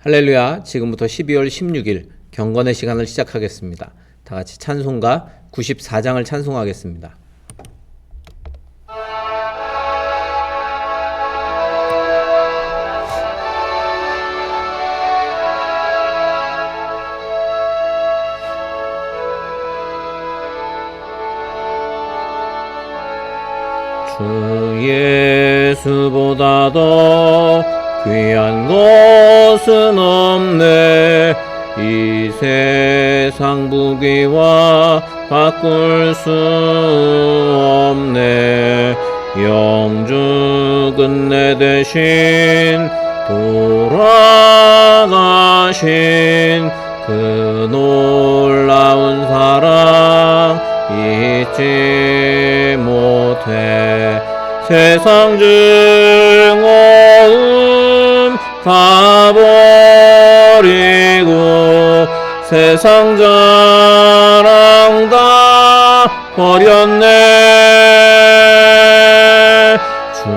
할렐루야. 지금부터 12월 16일 경건의 시간을 시작하겠습니다. 다 같이 찬송가 94장을 찬송하겠습니다. 것은 없네. 이 세상 부귀와 바꿀 수 없네. 영주 끝내 대신 돌아가신 그 놀라운 사랑 잊지 못해. 세상 즐거움 가버리고 세상 자랑 다 버렸네. 주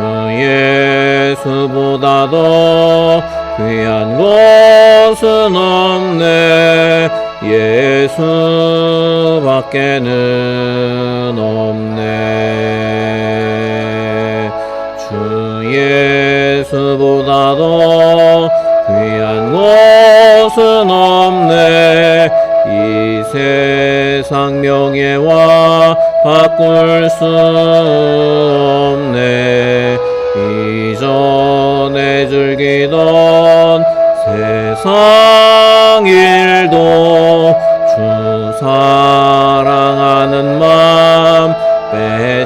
예수보다 더 귀한 것은 없네. 예수밖에는 없네. 주 예수 보다 더 귀한 것은 없네. 이 세상 명예와 바꿀 수 없네. 이전에 즐기던 세상 일도 주 사랑하는 마음 못해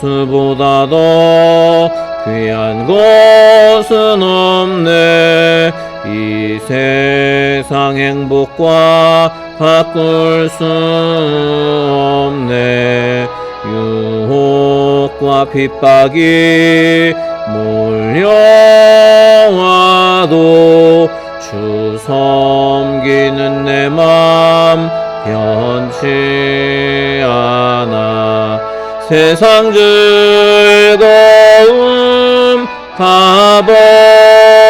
더 귀한 것은 없네. 이 세상 행복과 바꿀 수 없네. 유혹과 핍박이 몰려와도 주 섬기는 내 맘 변치 않아 세상 즐거움 다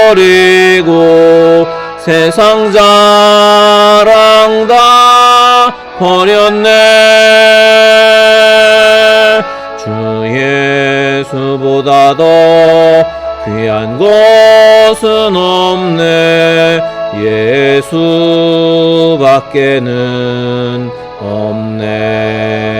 버리고 세상 자랑 다 버렸네. 주 예수보다 더 귀한 것은 없네. 예수밖에는 없네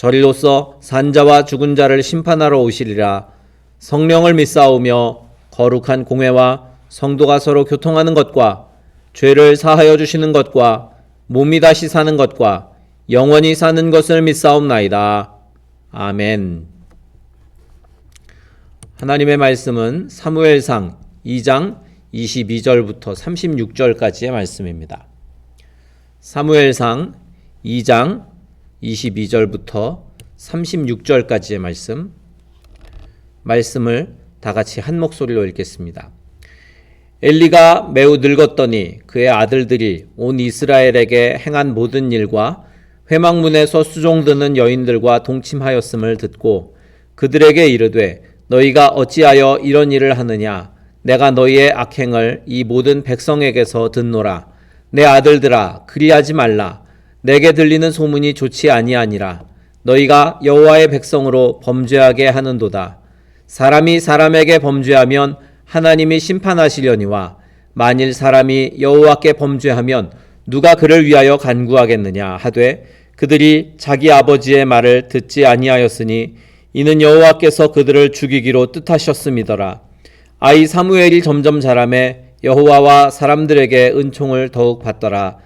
저리로서 산자와 죽은 자를 심판하러 오시리라 성령을 믿사오며 거룩한 공회와 성도가 서로 교통하는 것과 죄를 사하여 주시는 것과 몸이 다시 사는 것과 영원히 사는 것을 믿사옵나이다. 아멘. 하나님의 말씀은 사무엘상 2장 22절부터 36절까지의 말씀입니다. 사무엘상 2장 22절부터 36절까지의 말씀. 말씀을 다 같이 한 목소리로 읽겠습니다. 엘리가 매우 늙었더니 그의 아들들이 온 이스라엘에게 행한 모든 일과 회막문에서 수종드는 여인들과 동침하였음을 듣고 그들에게 이르되 너희가 어찌하여 이런 일을 하느냐 내가 너희의 악행을 이 모든 백성에게서 듣노라 내 아들들아 그리하지 말라 내게 들리는 소문이 좋지 아니하니라 너희가 여호와의 백성으로 범죄하게 하는도다. 사람이 사람에게 범죄하면 하나님이 심판하시려니와 만일 사람이 여호와께 범죄하면 누가 그를 위하여 간구하겠느냐 하되 그들이 자기 아버지의 말을 듣지 아니하였으니 이는 여호와께서 그들을 죽이기로 뜻하셨음이더라. 아이 사무엘이 점점 자라매 여호와와 사람들에게 은총을 더욱 받더라.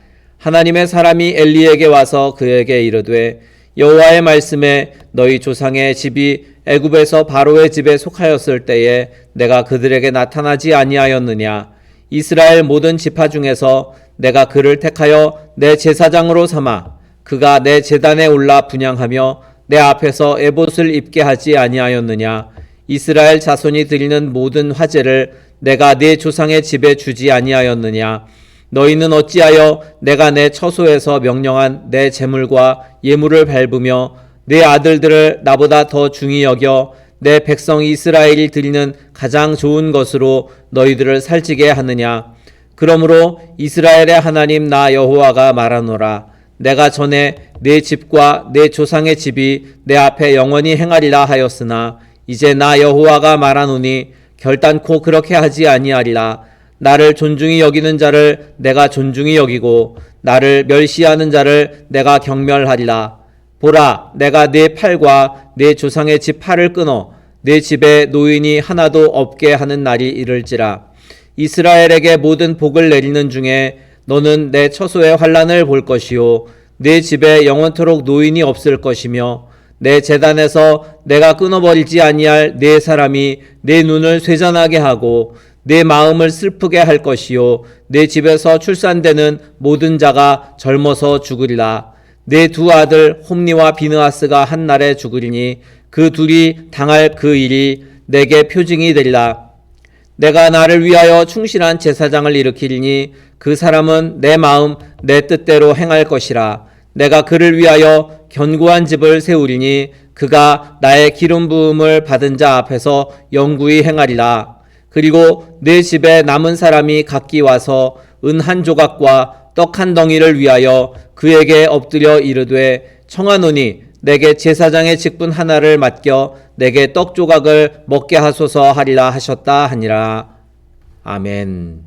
하나님의 사람이 엘리에게 와서 그에게 이르되 여호와의 말씀에 너희 조상의 집이 애굽에서 바로의 집에 속하였을 때에 내가 그들에게 나타나지 아니하였느냐? 이스라엘 모든 지파 중에서 내가 그를 택하여 내 제사장으로 삼아 그가 내 제단에 올라 분양하며 내 앞에서 에봇을 입게 하지 아니하였느냐? 이스라엘 자손이 드리는 모든 화제를 내가 네 조상의 집에 주지 아니하였느냐 너희는 어찌하여 내가 내 처소에서 명령한 내 재물과 예물을 밟으며 내 아들들을 나보다 더 중히 여겨 내 백성 이스라엘이 드리는 가장 좋은 것으로 너희들을 살찌게 하느냐? 그러므로 이스라엘의 하나님 나 여호와가 말하노라. 내가 전에 내 집과 내 조상의 집이 내 앞에 영원히 행하리라 하였으나 이제 나 여호와가 말하노니 결단코 그렇게 하지 아니하리라 나를 존중히 여기는 자를 내가 존중히 여기고 나를 멸시하는 자를 내가 경멸하리라. 보라 내가 네 팔과 네 조상의 집 팔을 끊어 네 집에 노인이 하나도 없게 하는 날이 이를지라. 이스라엘에게 모든 복을 내리는 중에 너는 내 처소의 환란을 볼 것이요 내 집에 영원토록 노인이 없을 것이며 내 재단에서 내가 끊어버리지 아니할 네 사람이 내 눈을 쇠잔하게 하고 내 마음을 슬프게 할 것이요. 내 집에서 출산되는 모든 자가 젊어서 죽으리라. 내 두 아들 홈니와 비느하스가 한 날에 죽으리니 그 둘이 당할 그 일이 내게 표징이 되리라. 내가 나를 위하여 충실한 제사장을 일으키리니 그 사람은 내 마음 내 뜻대로 행할 것이라. 내가 그를 위하여 견고한 집을 세우리니 그가 나의 기름 부음을 받은 자 앞에서 영구히 행하리라 그리고 내 집에 남은 사람이 각기 와서 은 한 조각과 떡 한 덩이를 위하여 그에게 엎드려 이르되 청하노니 내게 제사장의 직분 하나를 맡겨 내게 떡 조각을 먹게 하소서 하리라 하셨다 하니라. 아멘.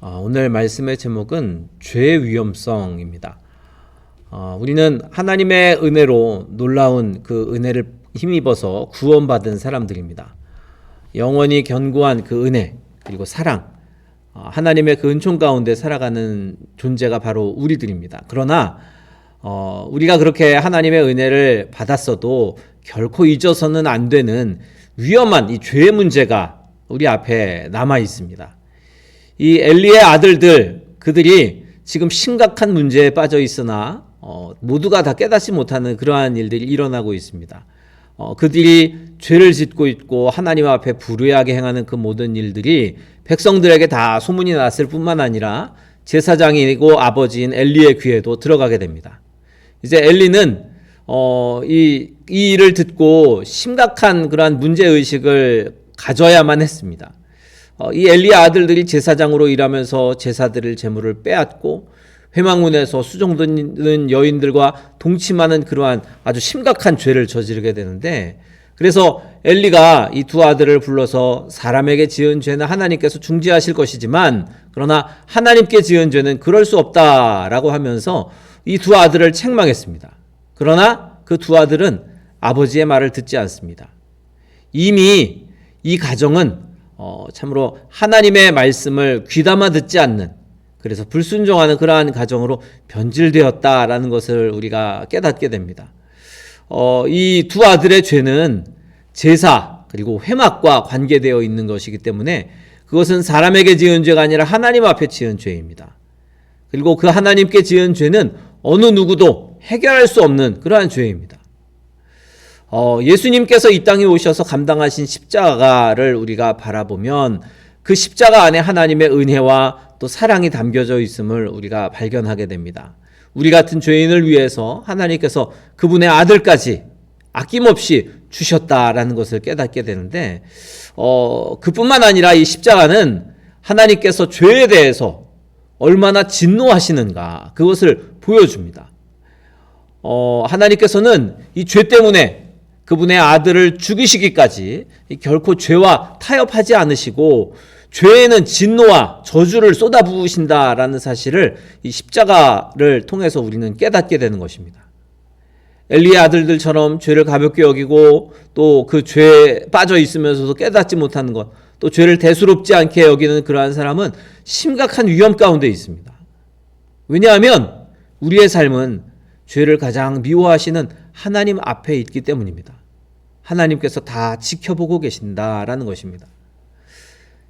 아, 오늘 말씀의 제목은 죄의 위험성입니다. 아, 우리는 하나님의 은혜로 놀라운 그 은혜를 힘입어서 구원받은 사람들입니다. 영원히 견고한 그 은혜 그리고 사랑 아, 하나님의 그 은총 가운데 살아가는 존재가 바로 우리들입니다. 그러나 어, 우리가 그렇게 하나님의 은혜를 받았어도 결코 잊어서는 안 되는 위험한 이 죄의 문제가 우리 앞에 남아 있습니다. 이 엘리의 아들들 그들이 지금 심각한 문제에 빠져 있으나 어, 모두가 다 깨닫지 못하는 그러한 일들이 일어나고 있습니다. 어, 그들이 죄를 짓고 있고 하나님 앞에 불의하게 행하는 그 모든 일들이 백성들에게 다 소문이 났을 뿐만 아니라 제사장이고 아버지인 엘리의 귀에도 들어가게 됩니다. 이제 엘리는 어, 이, 이 일을 듣고 심각한 그러한 문제 의식을 가져야만 했습니다. 어, 이 엘리의 아들들이 제사장으로 일하면서 제사들을 재물을 빼앗고 회망문에서 수종드는 여인들과 동침하는 그러한 아주 심각한 죄를 저지르게 되는데 그래서 엘리가 이 두 아들을 불러서 사람에게 지은 죄는 하나님께서 중지하실 것이지만 그러나 하나님께 지은 죄는 그럴 수 없다라고 하면서 이 두 아들을 책망했습니다. 그러나 그 두 아들은 아버지의 말을 듣지 않습니다. 이미 이 가정은 어, 참으로 하나님의 말씀을 귀담아 듣지 않는 그래서 불순종하는 그러한 가정으로 변질되었다라는 것을 우리가 깨닫게 됩니다. 어, 이 두 아들의 죄는 제사 그리고 회막과 관계되어 있는 것이기 때문에 그것은 사람에게 지은 죄가 아니라 하나님 앞에 지은 죄입니다. 그리고 그 하나님께 지은 죄는 어느 누구도 해결할 수 없는 그러한 죄입니다. 어, 예수님께서 이 땅에 오셔서 감당하신 십자가를 우리가 바라보면 그 십자가 안에 하나님의 은혜와 또 사랑이 담겨져 있음을 우리가 발견하게 됩니다. 우리 같은 죄인을 위해서 하나님께서 그분의 아들까지 아낌없이 주셨다라는 것을 깨닫게 되는데, 어, 그뿐만 아니라 이 십자가는 하나님께서 죄에 대해서 얼마나 진노하시는가 그것을 보여줍니다. 어, 하나님께서는 이 죄 때문에 그분의 아들을 죽이시기까지 이 결코 죄와 타협하지 않으시고 죄에는 진노와 저주를 쏟아부으신다라는 사실을 이 십자가를 통해서 우리는 깨닫게 되는 것입니다. 엘리의 아들들처럼 죄를 가볍게 여기고 또 그 죄에 빠져 있으면서도 깨닫지 못하는 것, 또 죄를 대수롭지 않게 여기는 그러한 사람은 심각한 위험 가운데 있습니다. 왜냐하면 우리의 삶은 죄를 가장 미워하시는 하나님 앞에 있기 때문입니다. 하나님께서 다 지켜보고 계신다라는 것입니다.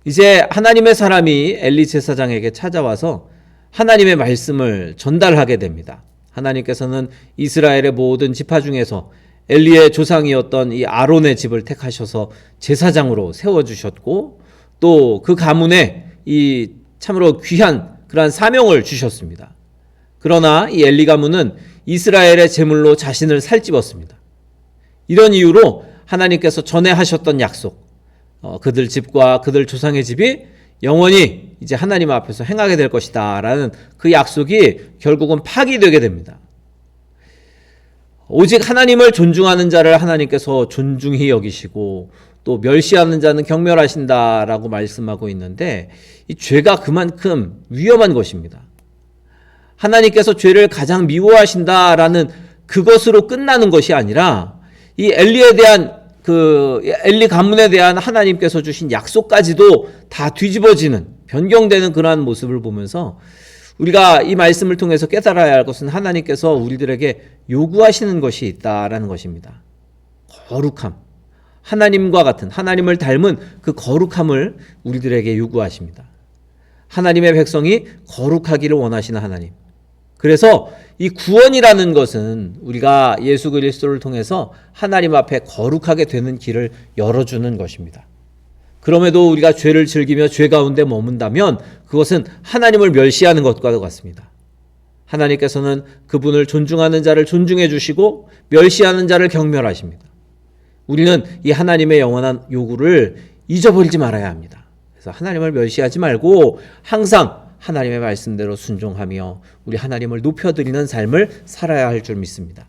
이제 하나님의 사람이 엘리 제사장에게 찾아와서 하나님의 말씀을 전달하게 됩니다. 하나님께서는 이스라엘의 모든 지파 중에서 엘리의 조상이었던 이 아론의 집을 택하셔서 제사장으로 세워 주셨고 또 그 가문에 이 참으로 귀한 그러한 사명을 주셨습니다. 그러나 이 엘리 가문은 이스라엘의 제물로 자신을 살찌웠습니다. 이런 이유로 하나님께서 전에 하셨던 약속, 어, 그들 집과 그들 조상의 집이 영원히 이제 하나님 앞에서 행하게 될 것이다. 라는 그 약속이 결국은 파기되게 됩니다. 오직 하나님을 존중하는 자를 하나님께서 존중히 여기시고 또 멸시하는 자는 경멸하신다라고 말씀하고 있는데 이 죄가 그만큼 위험한 것입니다. 하나님께서 죄를 가장 미워하신다라는 그것으로 끝나는 것이 아니라 이 엘리에 대한 그 엘리 가문에 대한 하나님께서 주신 약속까지도 다 뒤집어지는 변경되는 그러한 모습을 보면서 우리가 이 말씀을 통해서 깨달아야 할 것은 하나님께서 우리들에게 요구하시는 것이 있다라는 것입니다. 거룩함. 하나님과 같은 하나님을 닮은 그 거룩함을 우리들에게 요구하십니다. 하나님의 백성이 거룩하기를 원하시는 하나님. 그래서 이 구원이라는 것은 우리가 예수 그리스도를 통해서 하나님 앞에 거룩하게 되는 길을 열어주는 것입니다. 그럼에도 우리가 죄를 즐기며 죄 가운데 머문다면 그것은 하나님을 멸시하는 것과 같습니다. 하나님께서는 그분을 존중하는 자를 존중해 주시고 멸시하는 자를 경멸하십니다. 우리는 이 하나님의 영원한 요구를 잊어버리지 말아야 합니다. 그래서 하나님을 멸시하지 말고 항상 하나님의 말씀대로 순종하며 우리 하나님을 높여드리는 삶을 살아야 할 줄 믿습니다.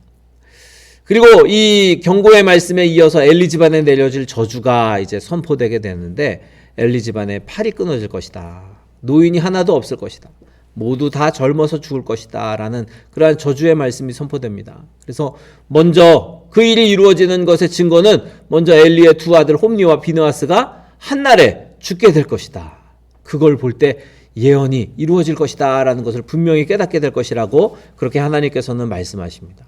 그리고 이 경고의 말씀에 이어서 엘리 집안에 내려질 저주가 이제 선포되게 되는데 엘리 집안의 팔이 끊어질 것이다. 노인이 하나도 없을 것이다. 모두 다 젊어서 죽을 것이다. 라는 그러한 저주의 말씀이 선포됩니다. 그래서 먼저 그 일이 이루어지는 것의 증거는 먼저 엘리의 두 아들 홈리와 비느하스가 한날에 죽게 될 것이다. 그걸 볼 때 예언이 이루어질 것이다. 라는 것을 분명히 깨닫게 될 것이라고 그렇게 하나님께서는 말씀하십니다.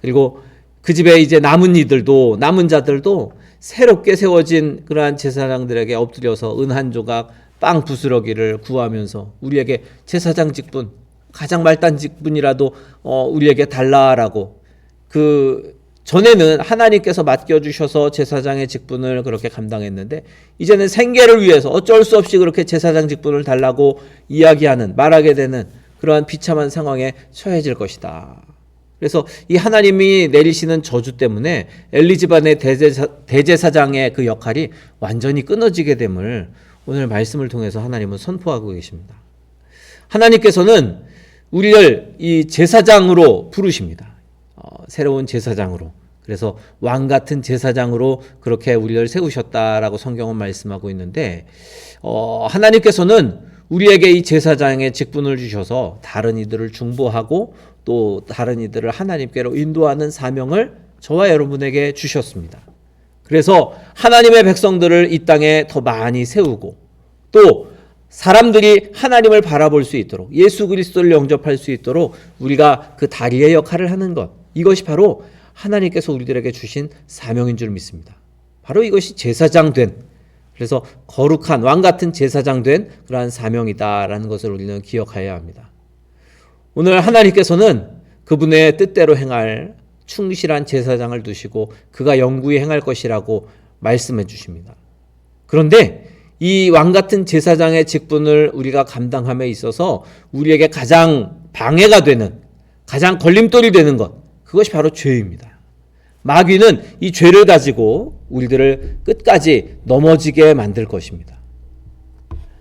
그리고 그 집에 이제 남은 이들도 남은 자들도 새롭게 세워진 그러한 제사장들에게 엎드려서 은 한 조각 빵 부스러기를 구하면서 우리에게 제사장 직분 가장 말단 직분이라도 어 우리에게 달라라고 그 전에는 하나님께서 맡겨 주셔서 제사장의 직분을 그렇게 감당했는데 이제는 생계를 위해서 어쩔 수 없이 그렇게 제사장 직분을 달라고 이야기하는 말하게 되는 그러한 비참한 상황에 처해질 것이다. 그래서 이 하나님이 내리시는 저주 때문에 엘리 집안의 대제사, 대제사장의 그 역할이 완전히 끊어지게 됨을 오늘 말씀을 통해서 하나님은 선포하고 계십니다. 하나님께서는 우리를 이 제사장으로 부르십니다. 어, 새로운 제사장으로. 그래서 왕 같은 제사장으로 그렇게 우리를 세우셨다라고 성경은 말씀하고 있는데 어, 하나님께서는 우리에게 이 제사장의 직분을 주셔서 다른 이들을 중보하고 또 다른 이들을 하나님께로 인도하는 사명을 저와 여러분에게 주셨습니다. 그래서 하나님의 백성들을 이 땅에 더 많이 세우고 또 사람들이 하나님을 바라볼 수 있도록 예수 그리스도를 영접할 수 있도록 우리가 그 다리의 역할을 하는 것 이것이 바로 하나님께서 우리들에게 주신 사명인 줄 믿습니다. 바로 이것이 제사장 된 그래서 거룩한 왕 같은 제사장 된 그러한 사명이다라는 것을 우리는 기억해야 합니다. 오늘 하나님께서는 그분의 뜻대로 행할 충실한 제사장을 두시고 그가 영구히 행할 것이라고 말씀해 주십니다. 그런데 이 왕 같은 제사장의 직분을 우리가 감당함에 있어서 우리에게 가장 방해가 되는 가장 걸림돌이 되는 것 그것이 바로 죄입니다. 마귀는 이 죄를 가지고 우리들을 끝까지 넘어지게 만들 것입니다.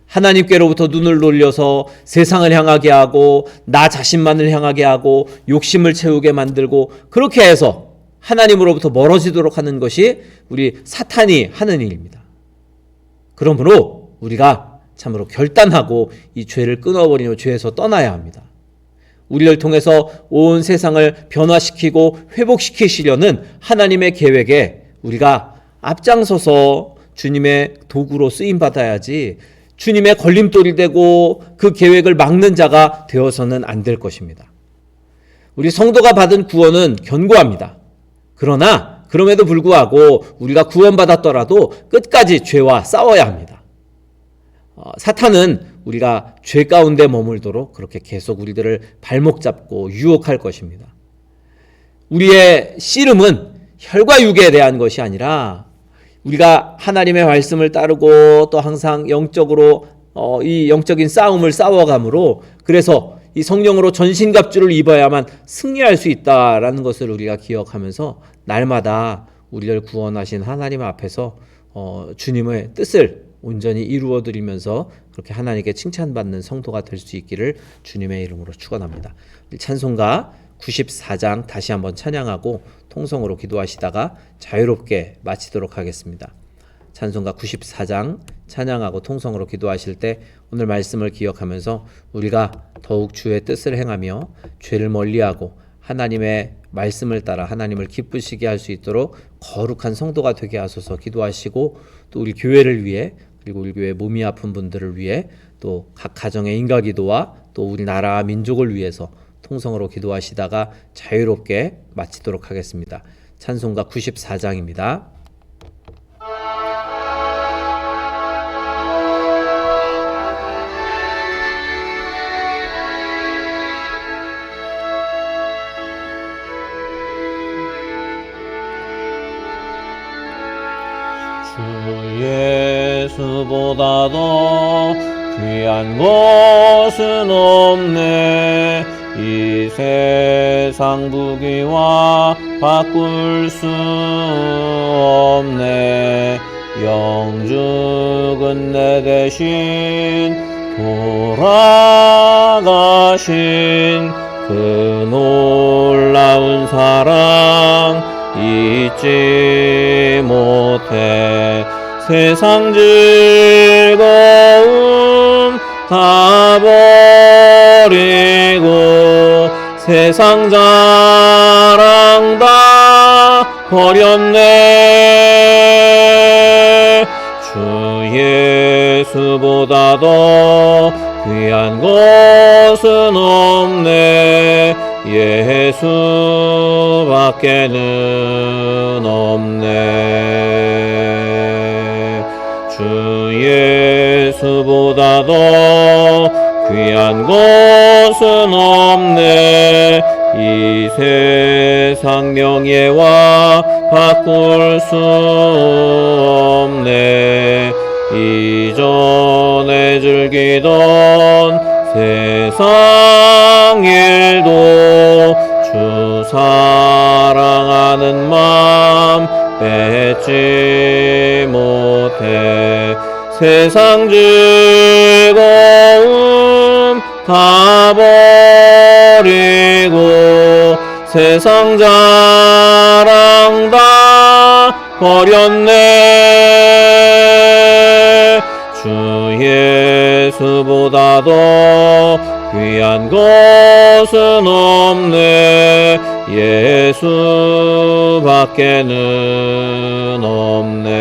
하나님께로부터 눈을 돌려서 세상을 향하게 하고 나 자신만을 향하게 하고 욕심을 채우게 만들고 그렇게 해서 하나님으로부터 멀어지도록 하는 것이 우리 사탄이 하는 일입니다. 그러므로 우리가 참으로 결단하고 이 죄를 끊어버리며 죄에서 떠나야 합니다. 우리를 통해서 온 세상을 변화시키고 회복시키시려는 하나님의 계획에 우리가 앞장서서 주님의 도구로 쓰임 받아야지 주님의 걸림돌이 되고 그 계획을 막는 자가 되어서는 안 될 것입니다. 우리 성도가 받은 구원은 견고합니다. 그러나 그럼에도 불구하고 우리가 구원받았더라도 끝까지 죄와 싸워야 합니다. 어, 사탄은 우리가 죄 가운데 머물도록 그렇게 계속 우리들을 발목 잡고 유혹할 것입니다. 우리의 씨름은 혈과 육에 대한 것이 아니라 우리가 하나님의 말씀을 따르고 또 항상 영적으로 어, 이 영적인 싸움을 싸워감으로 그래서 이 성령으로 전신갑주를 입어야만 승리할 수 있다라는 것을 우리가 기억하면서 날마다 우리를 구원하신 하나님 앞에서 어, 주님의 뜻을 온전히 이루어 드리면서 그렇게 하나님께 칭찬받는 성도가 될 수 있기를 주님의 이름으로 축원합니다. 찬송가 94장 다시 한번 찬양하고 통성으로 기도하시다가 자유롭게 마치도록 하겠습니다. 찬송가 94장 찬양하고 통성으로 기도하실 때 오늘 말씀을 기억하면서 우리가 더욱 주의 뜻을 행하며 죄를 멀리하고 하나님의 말씀을 따라 하나님을 기쁘시게 할 수 있도록 거룩한 성도가 되게 하소서 기도하시고 또 우리 교회를 위해 그리고 우리 교회 몸이 아픈 분들을 위해 또 각 가정의 인가 기도와 또 우리나라 민족을 위해서 통성으로 기도하시다가 자유롭게 마치도록 하겠습니다. 찬송가 94장입니다. 잊지 못해. 세상 즐거움 다 버리고 세상 자랑 다 버렸네. 주 예수보다 도 귀한 것은 없네 예수밖에는 없네. 주 예수보다도 귀한 것은 없네. 이 세상 명예와 바꿀 수 없네. 이전에 즐기던 세상 일도 주 사랑하는 마음 뺏지 못해. 세상 즐거움 다 버리고 세상 자랑 다 버렸네 예수보다도 귀한 것은 없네. 예수밖에는 없네.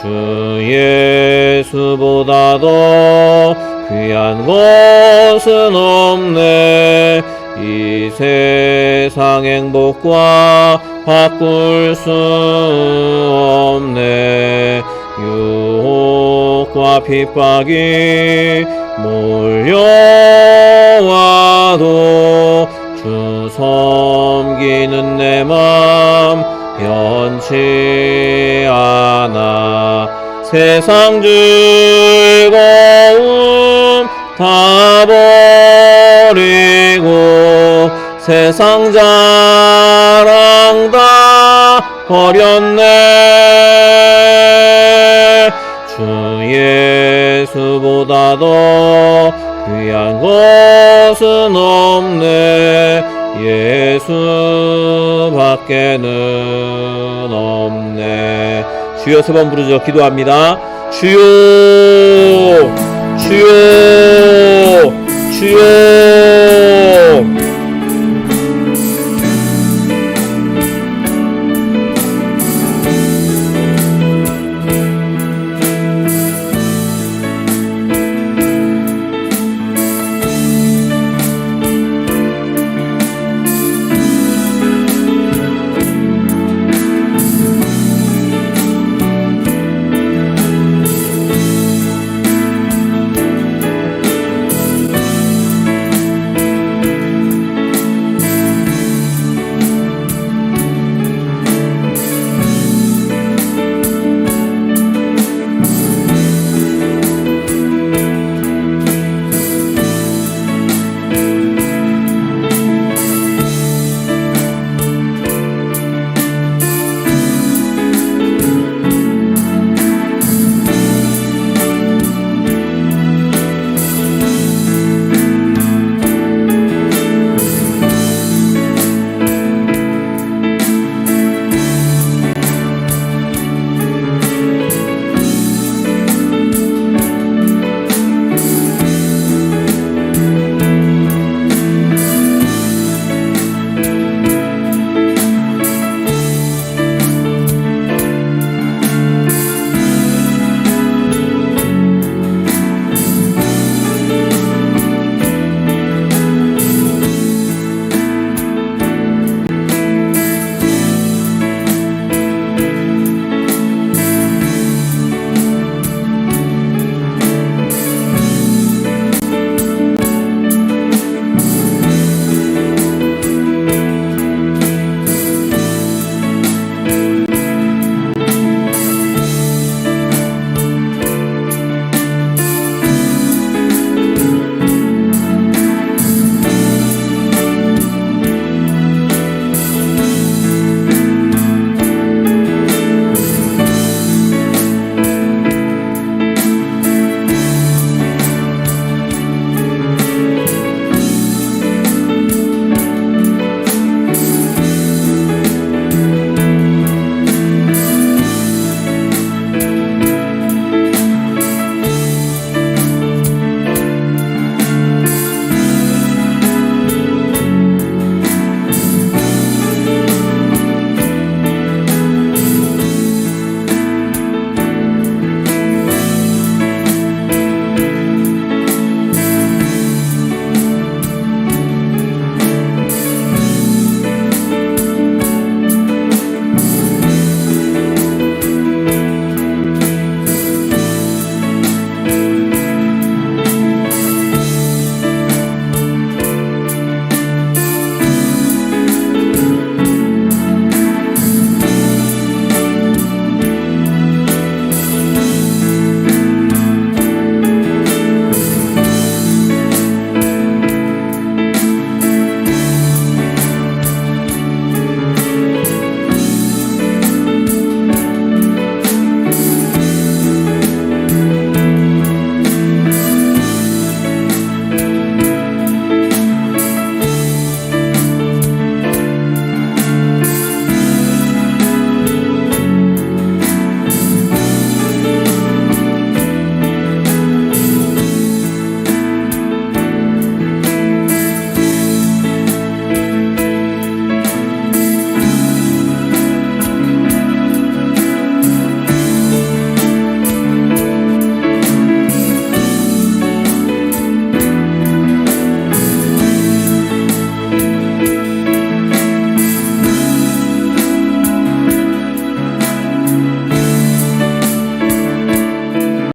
주 예수보다도 귀한 것은 없네. 이 세상 행복과 바꿀 수 없네. 유혹 과 핍박이 몰려와도 주 섬기는 내 맘 변치 않아. 세상 즐거움 다 버리고 세상 자랑 다 버렸네 주 예수보다도 귀한 것은 없네. 예수밖에는 없네. 주여 세 번 부르죠. 기도합니다. 주여 주여 주여